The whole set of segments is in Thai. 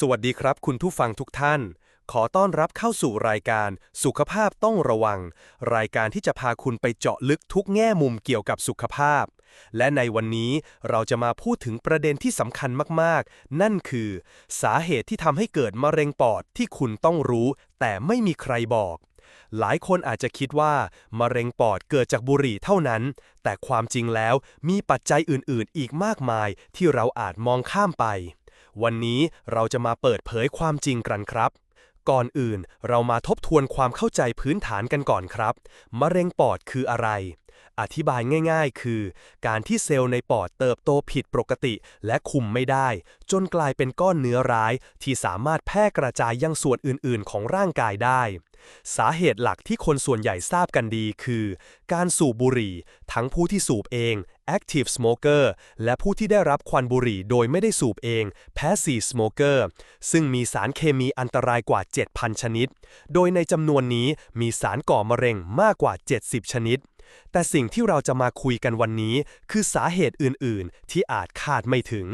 สวัสดีครับคุณผู้ฟังทุกท่าน ขอต้อนรับเข้าสู่รายการสุขภาพต้องระวัง รายการที่จะพาคุณไปเจาะลึกทุกแง่มุมเกี่ยวกับสุขภาพ และในวันนี้เราจะมาพูดถึงประเด็นที่สำคัญมากๆ นั่นคือ สาเหตุที่ทำให้เกิดมะเร็งปอดที่คุณต้องรู้ แต่ไม่มีใครบอก หลายคนอาจจะคิดว่ามะเร็งปอดเกิดจากบุหรี่เท่านั้น แต่ความจริงแล้วมีปัจจัยอื่นๆ อีกมากมายที่เราอาจมองข้ามไป วันนี้เราจะมาเปิดเผยความจริงกันครับ ก่อนอื่นเรามาทบทวนความเข้าใจพื้นฐานกันก่อนครับ มะเร็งปอดคืออะไร อธิบายง่ายๆ คือ การที่เซลล์ในปอดเติบโตผิดปกติ และคุมไม่ได้ จนกลายเป็นก้อนเนื้อร้าย ที่สามารถแพร่กระจายยังส่วนอื่นๆ ของร่างกายได้สาเหตุหลักที่คนส่วนใหญ่ทราบกันดีคือ การสูบบุหรี่ ทั้งผู้ที่สูบเอง active smoker และผู้ที่ได้รับควันบุหรี่โดยไม่ได้สูบเอง passive smoker ซึ่งมีสารเคมีอันตรายกว่า 7,000 ชนิด โดยในจำนวนนี้มีสารก่อมะเร็งมากกว่า 70 ชนิด แต่สิ่งที่เราจะมาคุยกันวันนี้ คือสาเหตุอื่น ๆ ที่อาจคาดไม่ถึง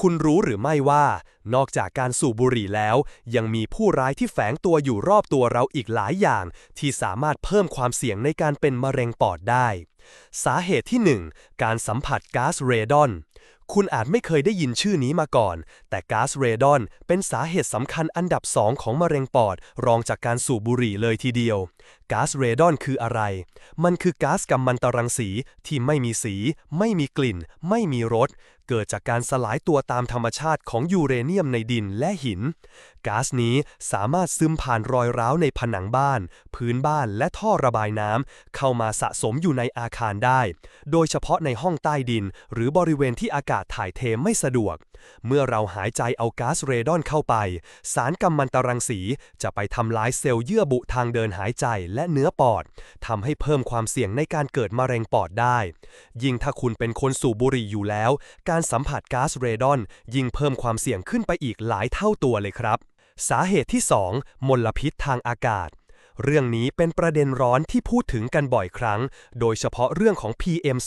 คุณรู้หรือไม่ว่า นอกจากการสูบบุหรี่แล้ว ยังมีผู้ร้ายที่แฝงตัวอยู่รอบตัวเราอีกหลายอย่าง ที่สามารถเพิ่มความเสี่ยงในการเป็นมะเร็งปอดได้ สาเหตุที่ 1 การสัมผัสก๊าซเรดอน คุณอาจไม่เคยได้ยินชื่อนี้มาก่อน แต่ก๊าซเรดอนเป็นสาเหตุสำคัญอันดับสองของมะเร็งปอด รองจากการสูบบุหรี่เลยทีเดียว ก๊าซเรดอนคืออะไร มันคือก๊าซกัมมันตรังสีที่ไม่มีสี ไม่มีกลิ่น ไม่มีรส เกิดจากการสลายตัวตามธรรมชาติของยูเรเนียมในดินและหิน ก๊าซนี้สามารถซึมผ่านรอยร้าวในผนังบ้าน พื้นบ้านและท่อระบายน้ำเข้ามาสะสมอยู่ในอาคารได้ โดยเฉพาะในห้องใต้ดิน หรือบริเวณที่อากาศถ่ายเทไม่สะดวก เมื่อเราหายใจเอาก๊าซเรดอนเข้าไป สารกัมมันตรังสีจะไปทำลายเซลล์เยื่อบุทางเดินหายใจและเนื้อปอดทำให้เพิ่มความเสี่ยงในการเกิดมะเร็งปอดได้ ยิ่งถ้าคุณเป็นคนสูบบุหรี่อยู่แล้ว การสัมผัสก๊าซเรดอน ยิ่งเพิ่มความเสี่ยงขึ้นไปอีกหลายเท่าตัวเลยครับ สาเหตุที่ 2 มลพิษทางอากาศ เรื่องนี้เป็นประเด็นร้อนที่พูดถึงกันบ่อยครั้ง โดยเฉพาะเรื่องของ PM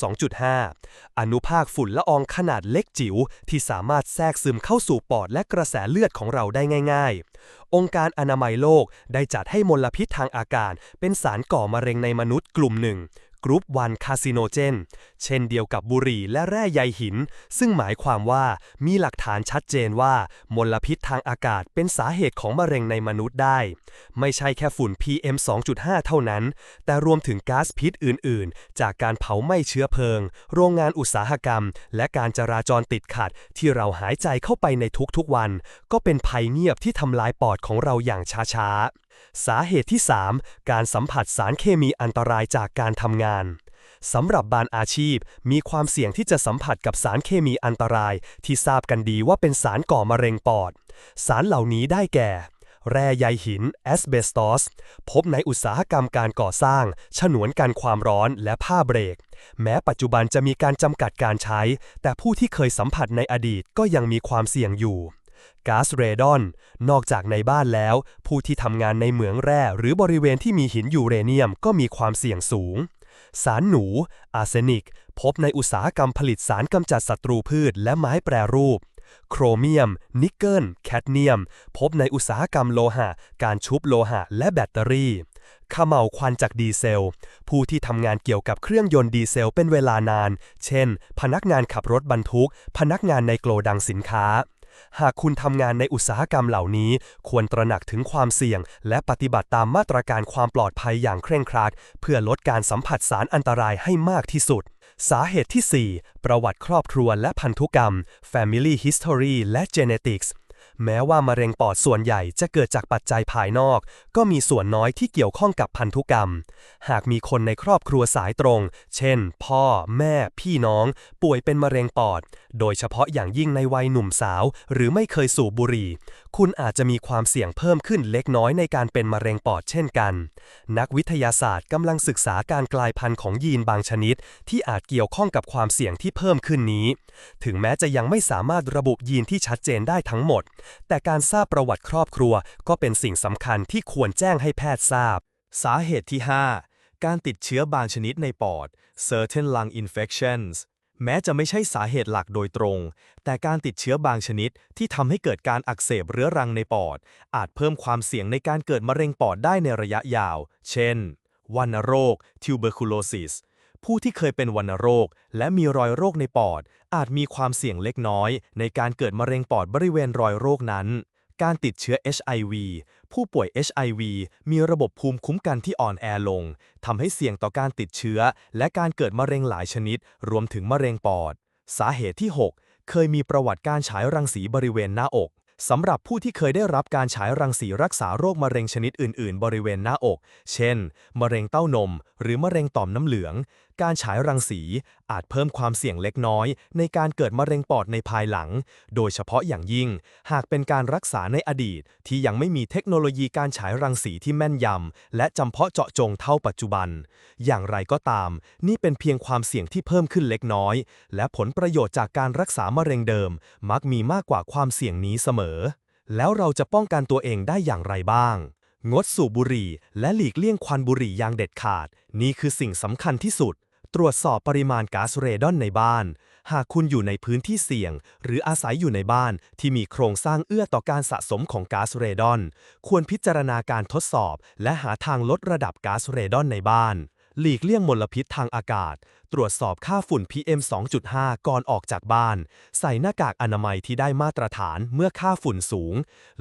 2.5 อนุภาคฝุ่นละอองขนาดเล็กจิ๋วที่สามารถแทรกซึมเข้าสู่ปอดและกระแสเลือดของเราได้ง่าย ๆ องค์การอนามัยโลกได้จัดให้มลพิษทางอากาศ เป็นสารก่อมะเร็งในมนุษย์กลุ่มหนึ่ง กรุ๊ป1คาซิโนเจนเช่นเดียวกับบุหรี่และแร่ใยหิน ซึ่งหมายความว่ามีหลักฐานชัดเจนว่า มลพิษทางอากาศเป็นสาเหตุของมะเร็งในมนุษย์ได้ ไม่ใช่แค่ฝุ่น PM 2.5 เท่านั้น แต่รวมถึงก๊าซพิษอื่น ๆ จากการเผาไหม้เชื้อเพลิง โรงงานอุตสาหกรรม และการจราจรติดขัด ที่เราหายใจเข้าไปในทุกๆวัน ก็เป็นภัยเงียบที่ทำลายปอดของเราอย่างช้าๆ สาเหตุที่ 3 การสัมผัสสารเคมีอันตรายจากการทำงานสำหรับบานอาชีพมีความเสี่ยงที่จะสัมผัสกับสารเคมีอันตราย ที่ทราบกันดีว่าเป็นสารก่อมะเร็งปอด สารเหล่านี้ได้แก่ แร่ใยหินแอสเบสตอส พบในอุตสาหกรรมการก่อสร้าง ฉนวนกันความร้อนและผ้าเบรก แม้ปัจจุบันจะมีการจำกัดการใช้ แต่ผู้ที่เคยสัมผัสในอดีตก็ยังมีความเสี่ยงอยู่ ก๊าซเรดอน นอกจากในบ้านแล้ว ผู้ที่ทำงานในเหมืองแร่ หรือบริเวณที่มีหินยูเรเนียมก็มีความเสี่ยงสูง สารหนู อาร์เซนิก พบในอุตสาหกรรมผลิตสารกำจัดศัตรูพืชและไม้แปรรูป โครเมียม นิกเกิล แคดเนียม พบในอุตสาหกรรมโลหะ การชุบโลหะ และแบตเตอรี่ขม่าวควันจากดีเซล ผู้ที่ทำงานเกี่ยวกับเครื่องยนต์ดีเซลเป็นเวลานาน เช่น พนักงานขับรถบรรทุก พนักงานในโกลดังสินค้า หากคุณทำงานในอุตสาหกรรมเหล่านี้ ควรตระหนักถึงความเสี่ยง และปฏิบัติตามมาตรการความปลอดภัยอย่างเคร่งครัด เพื่อลดการสัมผัสสารอันตรายให้มากที่สุด สาเหตุที่ 4 ประวัติครอบครัวและพันธุกรรม Family History และ Genetics แม้ว่ามะเร็งปอดส่วนใหญ่จะเกิดจากปัจจัยภายนอก ก็มีส่วนน้อยที่เกี่ยวข้องกับพันธุกรรม หากมีคนในครอบครัวสายตรง เช่น พ่อ แม่ พี่น้อง ป่วยเป็นมะเร็งปอด โดยเฉพาะอย่างยิ่งในวัยหนุ่มสาว หรือไม่เคยสูบบุหรี่ คุณอาจจะมีความเสี่ยงเพิ่มขึ้นเล็กน้อยในการเป็นมะเร็งปอดเช่นกัน นักวิทยาศาสตร์กำลังศึกษาการกลายพันธุ์ของยีนบางชนิด ที่อาจเกี่ยวข้องกับความเสี่ยงที่เพิ่มขึ้นนี้ ถึงแม้จะยังไม่สามารถระบุยีนที่ชัดเจนได้ทั้งหมดแต่การทราบประวัติครอบครัวก็เป็นสิ่งสำคัญที่ควรแจ้งให้แพทย์ทราบ สาเหตุที่ 5 การติดเชื้อบางชนิดในปอด certain lung infections แม้จะไม่ใช่สาเหตุหลักโดยตรง แต่การติดเชื้อบางชนิดที่ทำให้เกิดการอักเสบเรื้อรังในปอด อาจเพิ่มความเสี่ยงในการเกิดมะเร็งปอดได้ในระยะยาว เช่นวัณโรค tuberculosis ผู้ที่เคยเป็นวัณโรค และมีรอยโรคในปอด อาจมีความเสี่ยงเล็กน้อย ในการเกิดมะเร็งปอดบริเวณรอยโรคนั้น การติดเชื้อ HIV ผู้ป่วย HIV มีระบบภูมิคุ้มกันที่อ่อนแอลงทำให้เสี่ยงต่อการติดเชื้อ และการเกิดมะเร็งหลายชนิด รวมถึงมะเร็งปอด สาเหตุที่ 6 เคยมีประวัติการฉายรังสีบริเวณหน้าอก สำหรับผู้ที่เคยได้รับการฉายรังสีรักษาโรคมะเร็งชนิดอื่น ๆ บริเวณหน้าอก เช่น มะเร็งเต้านม หรือมะเร็งต่อมน้ำเหลือง การฉายรังสีอาจเพิ่มความเสี่ยงเล็กน้อย ในการเกิดมะเร็งปอดในภายหลัง โดยเฉพาะอย่างยิ่ง หากเป็นการรักษาในอดีต ที่ยังไม่มีเทคโนโลยีการฉายรังสีที่แม่นยำและจำเพาะเจาะจงเท่าปัจจุบัน อย่างไรก็ตาม นี่เป็นเพียงความเสี่ยงที่เพิ่มขึ้นเล็กน้อย และผลประโยชน์จากการรักษามะเร็งเดิม มักมีมากกว่าความเสี่ยงนี้เสมออ แล้วเราจะป้องกันตัวเองได้อย่างไรบ้าง งดสูบบุหรี่ และหลีกเลี่ยงควันบุหรี่อย่างเด็ดขาด นี่คือสิ่งสำคัญที่สุด ตรวจสอบปริมาณก๊าซเรดอนในบ้าน หากคุณอยู่ในพื้นที่เสี่ยง หรืออาศัยอยู่ในบ้านที่มีโครงสร้างเอื้อต่อการสะสมของก๊าซเรดอน ควรพิจารณาการทดสอบ และหาทางลดระดับก๊าซเรดอนในบ้าน หลีกเลี่ยงมลพิษทางอากาศ ตรวจสอบค่าฝุ่น PM 2.5 ก่อนออกจากบ้าน ใส่หน้ากากอนามัยที่ได้มาตรฐานเมื่อค่าฝุ่นสูง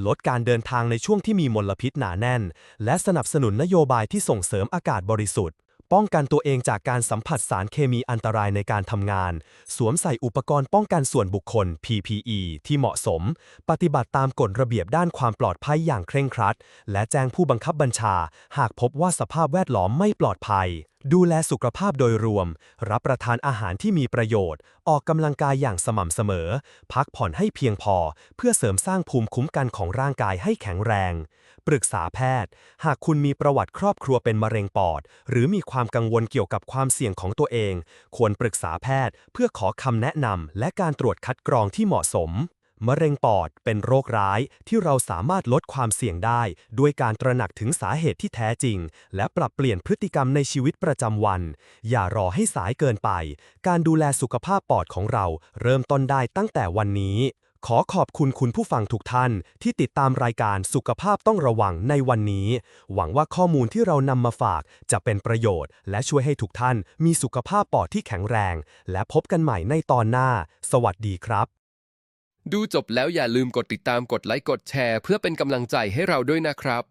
ลดการเดินทางในช่วงที่มีมลพิษหนาแน่น และสนับสนุนนโยบายที่ส่งเสริมอากาศบริสุทธิ์ ป้องกันตัวเองจากการสัมผัสสารเคมีอันตรายในการทำงาน สวมใส่อุปกรณ์ป้องกันส่วนบุคคล PPE ที่เหมาะสม ปฏิบัติตามกฎระเบียบด้านความปลอดภัยอย่างเคร่งครัด และแจ้งผู้บังคับบัญชา หากพบว่าสภาพแวดล้อมไม่ปลอดภัย ดูแลสุขภาพโดยรวม รับประทานอาหารที่มีประโยชน์ ออกกำลังกายอย่างสม่ำเสมอ พักผ่อนให้เพียงพอ เพื่อเสริมสร้างภูมิคุ้มกันของร่างกายให้แข็งแรง ปรึกษาแพทย์ หากคุณมีประวัติครอบครัวเป็นมะเร็งปอด หรือมีความกังวลเกี่ยวกับความเสี่ยงของตัวเอง ควรปรึกษาแพทย์เพื่อขอคำแนะนำและการตรวจคัดกรองที่เหมาะสม มะเร็งปอดเป็นโรคร้ายที่เราสามารถลดความเสี่ยงได้ ด้วยการตระหนักถึงสาเหตุที่แท้จริง และปรับเปลี่ยนพฤติกรรมในชีวิตประจำวัน อย่ารอให้สายเกินไป การดูแลสุขภาพปอดของเรา เริ่มต้นได้ตั้งแต่วันนี้ ขอขอบคุณคุณผู้ฟังทุกท่าน ที่ติดตามรายการสุขภาพต้องระวังในวันนี้ หวังว่าข้อมูลที่เรานำมาฝากจะเป็นประโยชน์ และช่วยให้ทุกท่านมีสุขภาพปอดที่แข็งแรง และพบกันใหม่ในตอนหน้า สวัสดีครับ ดูจบแล้วอย่าลืมกดติดตามกดไลค์กดแชร์ เพื่อเป็นกำลังใจให้เราด้วยนะครับ